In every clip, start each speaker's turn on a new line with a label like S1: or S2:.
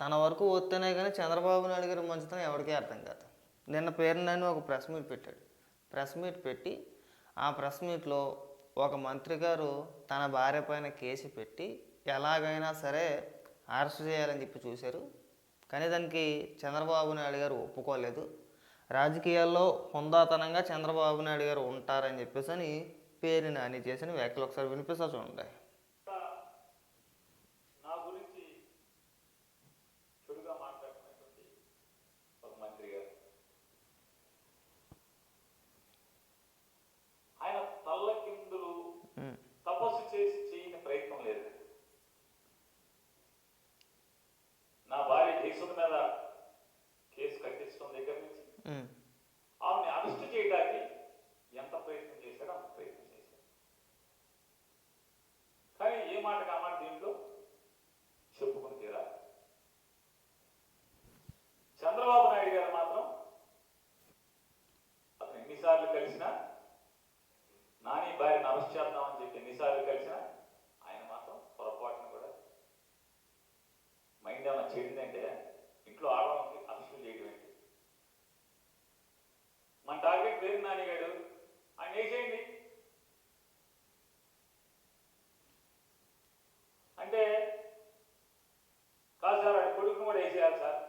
S1: తన వరకు వస్తేనే కానీ చంద్రబాబు నాయుడు గారి మంచితనం ఎవరికీ అర్థం కాదు. నిన్న పేరునని ఒక ప్రెస్ మీట్ పెట్టాడు. ప్రెస్ మీట్ పెట్టి ఆ ప్రెస్ మీట్లో ఒక మంత్రి గారు తన భార్య పైన కేసు పెట్టి ఎలాగైనా సరే అరెస్ట్ చేయాలని చెప్పి చూశారు. కానీ దానికి చంద్రబాబు నాయుడు గారు ఒప్పుకోలేదు. రాజకీయాల్లో హుందాతనంగా చంద్రబాబు నాయుడు గారు ఉంటారని చెప్పేసి అని పేరు నాని చేసిన వ్యాఖ్యలు ఒకసారి వినిపిస్తా చూడండి
S2: నా గురించి చెడుగా మాట్లాడుతున్నటువంటి ఒక మంత్రి గారు ఆయన తల్లకిందులు
S1: ఉమ్,
S2: తపస్సు చేసి చేయని ప్రయత్నం లేదు నా భార్య జయసుధ మీద కేసు కట్టించడం దగ్గర నుంచి
S1: ఉమ్,
S2: ఆమెను అరెస్ట్ చేయడానికి ఎంత ప్రయత్నం చేశాడో అంత ప్రయత్నం చేశాడు కానీ ఏ మాట కామాట దీంట్లో చెప్పుకుని తీరా చంద్రబాబు నాయుడు గారు మాత్రం అతను ఎన్నిసార్లు కలిసినా నాని భార్యను అరెస్ట్ చేద్దామని చెప్పి ఎన్నిసార్లు కలిసినా ఆయన మాత్రం పొరపాటును కూడా మైండ్ ఏమైనా చెడిందంటే ఇంట్లో ఆడవాళ్ళకి అరెస్టులు చేయడం ఏంటి మన టార్గెట్ పేరు నానిగాడు ఆయన వేసేయండి అంటే కాదు సార్ ఆడి కొడుకుని కూడా వేసేయాలి సార్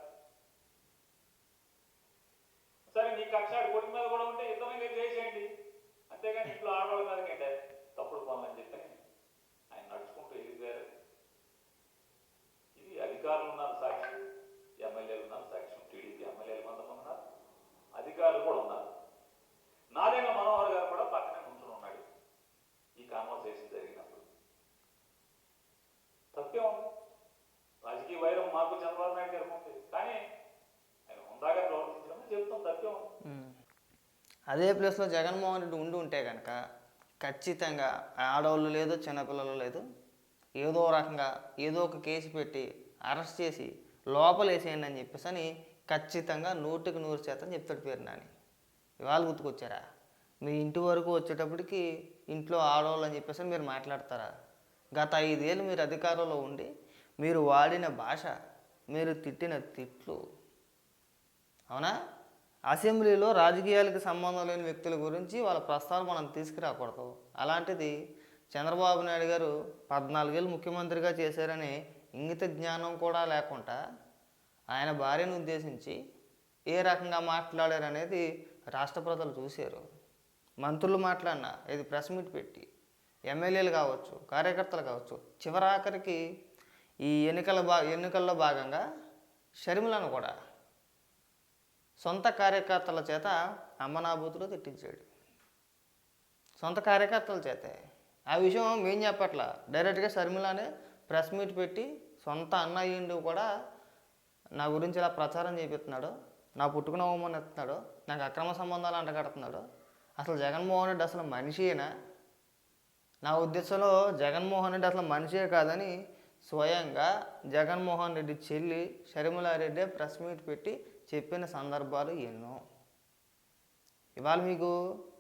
S2: సరే నీ కక్ష ఆడి కొడుకు మీద కూడా ఉంటే ఇద్దరం కలిసి వేసేయండి అంతేగాని ఇంట్లో ఆడవాళ్ళ మీద కంటే తప్పుడు పనులని చెప్పి ఆయన నడుచుకుంటూ వెళ్ళిపోయారు ఇది అధికారులు ఉన్నారు సాక్ష్యం ఎమ్మెల్యేలు ఉన్నారు సాక్ష్యం టీడీపీ ఎమ్మెల్యేలు కొంతమంది ఉన్నారు అధికారులు కూడా ఉన్నారు నారాయణ మనోహర్ గారు కూడా పక్కనే ఉంచుని ఉన్నాడు ఈ కాన్వర్సేషన్ జరిగినప్పుడు తప్పే ఉంది రాజకీయ వైరం మాకు చంద్రబాబు నాయుడు గారికి ఉంది కానీ ఆయన హుందాగా ప్రవర్తించడం చెప్తాం తప్పే ఉంది
S1: ఉమ్. అదే ప్లేస్లో జగన్మోహన్ రెడ్డి ఉండి ఉంటే కనుక ఖచ్చితంగా ఆడవాళ్ళు లేదు చిన్నపిల్లలు లేదు ఏదో రకంగా ఏదో ఒక కేసు పెట్టి అరెస్ట్ చేసి లోపల వేసేయండి అని చెప్పేసి అని ఖచ్చితంగా నూటికి నూరు శాతం చెప్తాడు పేరు నాని. ఇవాళ గుర్తుకొచ్చారా? మీ ఇంటి వరకు వచ్చేటప్పటికి ఇంట్లో ఆడవాళ్ళు అని చెప్పేసి అని మీరు మాట్లాడతారా? గత ఐదేళ్ళు మీరు అధికారంలో ఉండి మీరు వాడిన భాష మీరు తిట్టిన తిట్లు అవునా? అసెంబ్లీలో రాజకీయాలకు సంబంధం లేని వ్యక్తుల గురించి వాళ్ళ ప్రస్తావన మనం తీసుకురాకూడదు. అలాంటిది చంద్రబాబు నాయుడు గారు పద్నాలుగేళ్ళు ముఖ్యమంత్రిగా చేశారని ఇంగిత జ్ఞానం కూడా లేకుండా ఆయన భార్యను ఉద్దేశించి ఏ రకంగా మాట్లాడారనేది రాష్ట్ర ప్రజలు చూశారు. మంత్రులు మాట్లాడినా ఇది ప్రెస్ మీట్ పెట్టి ఎమ్మెల్యేలు కావచ్చు కార్యకర్తలు కావచ్చు చివరాఖరికి ఈ ఎన్నికల బా ఎన్నికల్లో భాగంగా షర్మిలను కూడా సొంత కార్యకర్తల చేత అమ్మనాభూతులు తిట్టించాడు. సొంత కార్యకర్తల చేతే. ఆ విషయం మేం చెప్పట్లా. డైరెక్ట్గా షర్మిలానే ప్రెస్ మీట్ పెట్టి సొంత అన్నయ్యుండి కూడా నా గురించి ఇలా ప్రచారం చేపిస్తున్నాడు. నా పుట్టుకున్న హోమని ఎత్తున్నాడు. నాకు అక్రమ సంబంధాలు అంటగడుతున్నాడు. అసలు జగన్మోహన్ రెడ్డి అసలు మనిషియేనా? నా ఉద్దేశంలో జగన్మోహన్ రెడ్డి అసలు మనిషే కాదని స్వయంగా జగన్మోహన్ రెడ్డి చెల్లి షర్మిలారెడ్డి ప్రెస్ మీట్ పెట్టి చెప్పిన సందర్భాలు ఎన్నో. ఇవాళ మీకు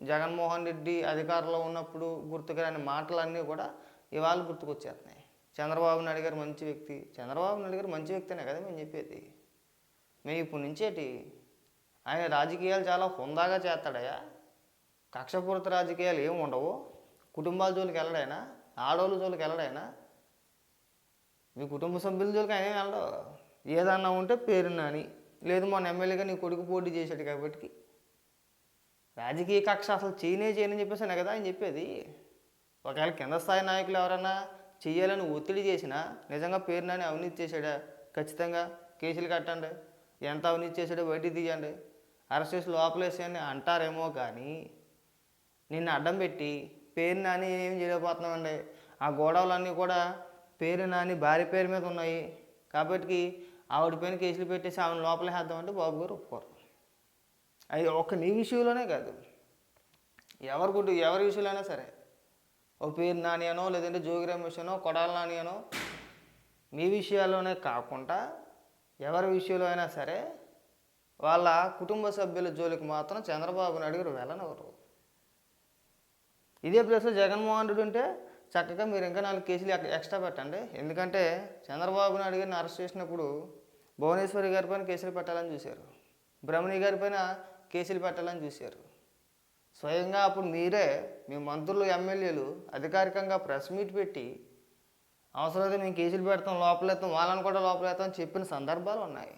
S1: జగన్మోహన్ రెడ్డి అధికారంలో ఉన్నప్పుడు గుర్తుకురాని మాటలన్నీ కూడా ఇవాళ గుర్తుకొచ్చేస్తున్నాయి. చంద్రబాబు నాయుడు గారు మంచి వ్యక్తి. చంద్రబాబు నాయుడు గారు మంచి వ్యక్తినే కదా మేము చెప్పేది. మేము ఇప్పుడు నుంచేటి ఆయన రాజకీయాలు చాలా హుందాగా చేస్తాడయా కక్షపూరిత రాజకీయాలు ఏమి ఉండవు. కుటుంబాల జోలికి వెళ్ళడైనా ఆడవాళ్ళ జోలికి వెళ్ళడైనా మీ కుటుంబ సభ్యుల జోలికి ఆయన వెళ్ళడు. ఏదన్నా ఉంటే పేరు నాని. లేదు మన ఎమ్మెల్యేగా నీ కొడుకు పోటీ చేశాడు కాబట్టి. రాజకీయ కక్ష అసలు చేయనే చేయనని చెప్పేసాను కదా ఆయన చెప్పేది. ఒకవేళ కింద స్థాయి నాయకులు ఎవరైనా చేయాలని ఒత్తిడి చేసినా నిజంగా పేరు నాని అవినీతి చేశాడా? ఖచ్చితంగా. కేసులు కట్టండి. ఎంత అవినీతి చేశాడో బయటికి తీయండి. అరెస్ట్ చేసి లోపలేసేయని అంటారేమో కానీ నిన్ను అడ్డం పెట్టి పేరు నాని ఏం చేయలేకపోతున్నామండి. ఆ గొడవలన్నీ కూడా పేరు నాని భార్య పేరు మీద ఉన్నాయి. కాబట్టి ఆవిడ పైన కేసులు పెట్టేసి ఆవిడ లోపల వేద్దామంటే బాబు గారు ఒప్పుకోరు. అది ఒక్క నీ విషయంలోనే కాదు. ఎవరి గుడ్డు ఎవరి విషయంలో అయినా సరే. ఓ పేరు నానియనో లేదంటే జోగి రమేష్ కొడాల నానియనో మీ విషయాల్లోనే కాకుండా ఎవరి విషయంలో అయినా సరే వాళ్ళ కుటుంబ సభ్యుల జోలికి మాత్రం చంద్రబాబు నాయుడు గారు వెళ్ళనవరు ఇదే ప్లేస్లో జగన్మోహన్ రెడ్డి ఉంటే చక్కగా మీరు ఇంకా నాలుగు కేసులు ఎక్స్ట్రా పెట్టండి. ఎందుకంటే చంద్రబాబు నాయుడు గారిని అరెస్ట్ చేసినప్పుడు భువనేశ్వరి గారి పైన కేసులు పెట్టాలని చూశారు. బ్రహ్మణి గారి పైన కేసులు పెట్టాలని చూశారు. స్వయంగా అప్పుడు మీరే మీ మంత్రులు ఎమ్మెల్యేలు అధికారికంగా ప్రెస్ మీట్ పెట్టి అవసరమైతే మేము కేసులు పెడతాం లోపలేస్తాం వాళ్ళని కూడా లోపలేస్తాం చెప్పిన సందర్భాలు ఉన్నాయి.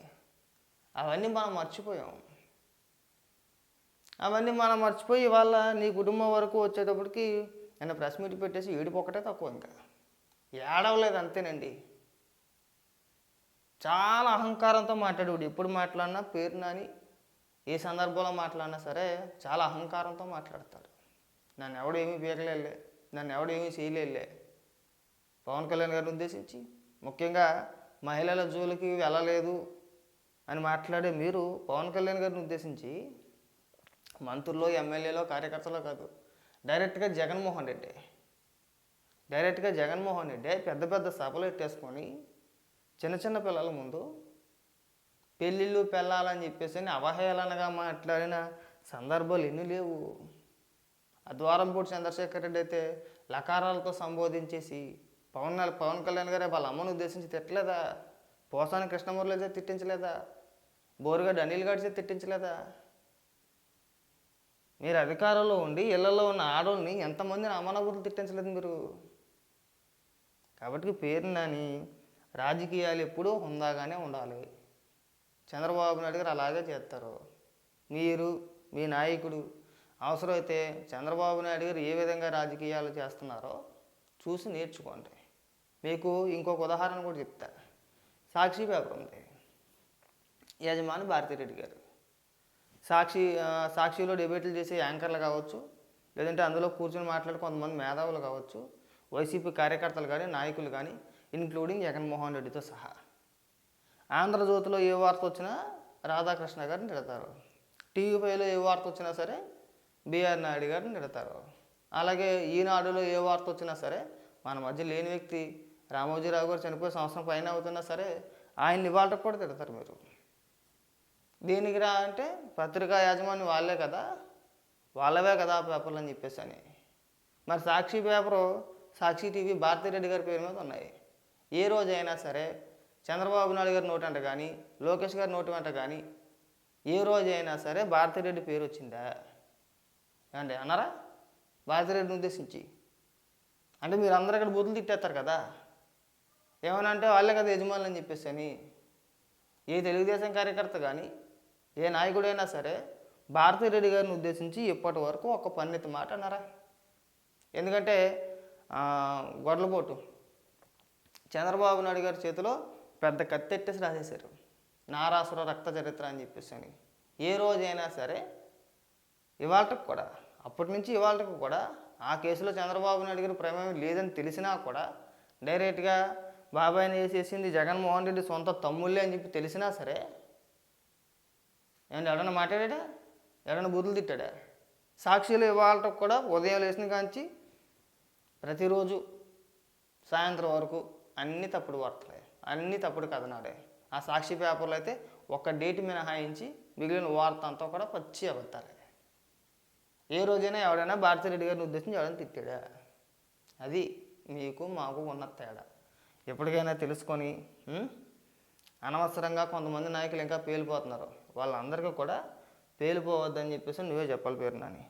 S1: అవన్నీ మనం మర్చిపోయాం. అవన్నీ మనం మర్చిపోయి ఇవాళ నీ కుటుంబం వరకు వచ్చేటప్పటికి నేను ప్రెస్ మీట్ పెట్టేసి ఏడుపు తక్కువ ఇంకా. ఏడవలేదు అంతేనండి. చాలా అహంకారంతో మాట్లాడేవాడు ఎప్పుడు మాట్లాడినా పేరు నాని ఏ సందర్భంలో మాట్లాడినా సరే చాలా అహంకారంతో మాట్లాడతాడు. నన్ను ఎవడు ఏమీ పీకలేలే నన్ను ఎవడు ఏమీ చేయలేలే పవన్ కళ్యాణ్ గారిని ఉద్దేశించి ముఖ్యంగా మహిళల జోలికి వెళ్ళలేదు అని మాట్లాడే మీరు పవన్ కళ్యాణ్ గారిని ఉద్దేశించి మంత్రుల్లో ఎమ్మెల్యేలో కార్యకర్తలో కాదు డైరెక్ట్గా జగన్మోహన్ రెడ్డి. డైరెక్ట్గా జగన్మోహన్ రెడ్డి పెద్ద పెద్ద సభలు ఎట్టేసుకొని చిన్న చిన్న పిల్లల ముందు పెళ్ళిళ్ళు పెళ్ళాలని చెప్పేసి అవహేళనగా మాట్లాడిన సందర్భాలు ఎన్ని లేవు. ఆ ద్వారంపూడి చంద్రశేఖర్ రెడ్డి అయితే లకారాలతో సంబోధించేసి పవన్ పవన్ కళ్యాణ్ గారే వాళ్ళ అమ్మను ఉద్దేశించి తిట్టలేదా? పోసాని కృష్ణమూర్తి అయితే తిట్టించలేదా? బోరుగడ్డ అనిల్ గారి తిట్టించలేదా? మీరు అధికారంలో ఉండి ఇళ్ళలో ఉన్న ఆడవాళ్ళని ఎంతమందిని అమనబుద్ధులు తిట్టించలేదు మీరు? కాబట్టి పేరు నాని రాజకీయాలు ఎప్పుడూ హుందాగానే ఉండాలి. చంద్రబాబు నాయుడు గారు అలాగే చేస్తారు. మీరు మీ నాయకుడు అవసరమైతే చంద్రబాబు నాయుడు గారు ఏ విధంగా రాజకీయాలు చేస్తున్నారో చూసి నేర్చుకోండి. మీకు ఇంకొక ఉదాహరణ కూడా చెప్తా. సాక్షి పేపర్ ఉంది. యజమాని భారతిరెడ్డి గారు. సాక్షి సాక్షిలో డిబేట్లు చేసే యాంకర్లు కావచ్చు లేదంటే అందులో కూర్చొని మాట్లాడే కొంతమంది మేధావులు కావచ్చు వైసీపీ కార్యకర్తలు కానీ నాయకులు కానీ ఇన్క్లూడింగ్ జగన్మోహన్ రెడ్డితో సహా. ఆంధ్రజ్యోతిలో ఏ వార్త వచ్చినా రాధాకృష్ణ గారిని నిడతారు టీవీ ఫైవ్లో ఏ వార్త వచ్చినా సరే బీఆర్ నాయుడు గారిని నిడతారు అలాగే ఈనాడులో ఏ వార్త వచ్చినా సరే మన మధ్య లేని వ్యక్తి రామోజీరావు గారు చనిపోయి సంవత్సరం పైన అవుతున్నా సరే ఆయన నివాళకు కూడా తిడతారు మీరు. దేనికి రా అంటే పత్రికా యాజమాన్యం వాళ్ళే కదా వాళ్ళవే కదా ఆ పేపర్లు అని చెప్పేసి అని. మరి సాక్షి పేపరు సాక్షి టీవీ భారతిరెడ్డి గారి పేరు మీద ఉన్నాయి. ఏ రోజైనా సరే చంద్రబాబు నాయుడు గారి నోటి అంట కానీ లోకేష్ గారి నోటి వెంట కానీ ఏ రోజైనా సరే భారతిరెడ్డి పేరు వచ్చిందా? అంటే అన్నారా? భారతిరెడ్డిని ఉద్దేశించి. అంటే మీరు అందరూ ఇక్కడ బూతులు తిట్టేస్తారు కదా. ఏమైనా అంటే వాళ్ళే కదా యజమానులు అని చెప్పేసి అని. ఏ తెలుగుదేశం కార్యకర్త కానీ ఏ నాయకుడైనా సరే భారతిరెడ్డి గారిని ఉద్దేశించి ఇప్పటి వరకు ఒక పన్నెత్తి మాట అన్నారా? ఎందుకంటే గొడలపోటు చంద్రబాబు నాయుడు గారి చేతిలో పెద్ద కత్తెట్టేసి రాసేశారు. నారాసుర రక్త చరిత్ర అని చెప్పేసి అని. ఏ రోజైనా సరే ఇవాళకు కూడా అప్పటి నుంచి ఇవాళకు కూడా ఆ కేసులో చంద్రబాబు నాయుడు గారి ప్రమేయం లేదని తెలిసినా కూడా డైరెక్ట్గా బాబాయ్ని వేసేసింది జగన్మోహన్ రెడ్డి సొంత తమ్ముళ్ళే అని చెప్పి తెలిసినా సరే ఏమన్నా ఎవడన్నా మాట్లాడా ఎవడన్నా బుద్ధులు తిట్టాడా? సాక్షులు ఇవాళకు కూడా ఉదయం లేచిన కాంచి ప్రతిరోజు సాయంత్రం వరకు అన్ని తప్పుడు వార్తలే అన్ని తప్పుడు కథనాడే ఆ సాక్షి పేపర్లు అయితే ఒక్క డేట్ మినహాయించి మిగిలిన వార్త అంతా కూడా పచ్చి అబద్ధాలే. ఏ రోజైనా ఎవడైనా భారతిరెడ్డి గారిని ఉద్దేశించి ఎవడైనా తిట్టాడా? అది మీకు మాకు ఉన్న తేడా. ఎప్పటికైనా తెలుసుకొని అనవసరంగా కొంతమంది నాయకులు ఇంకా పేలిపోతున్నారు. వాళ్ళందరికీ కూడా పేలిపోవద్దని చెప్పేసి నువ్వే చెప్పాలి పేరు నాని.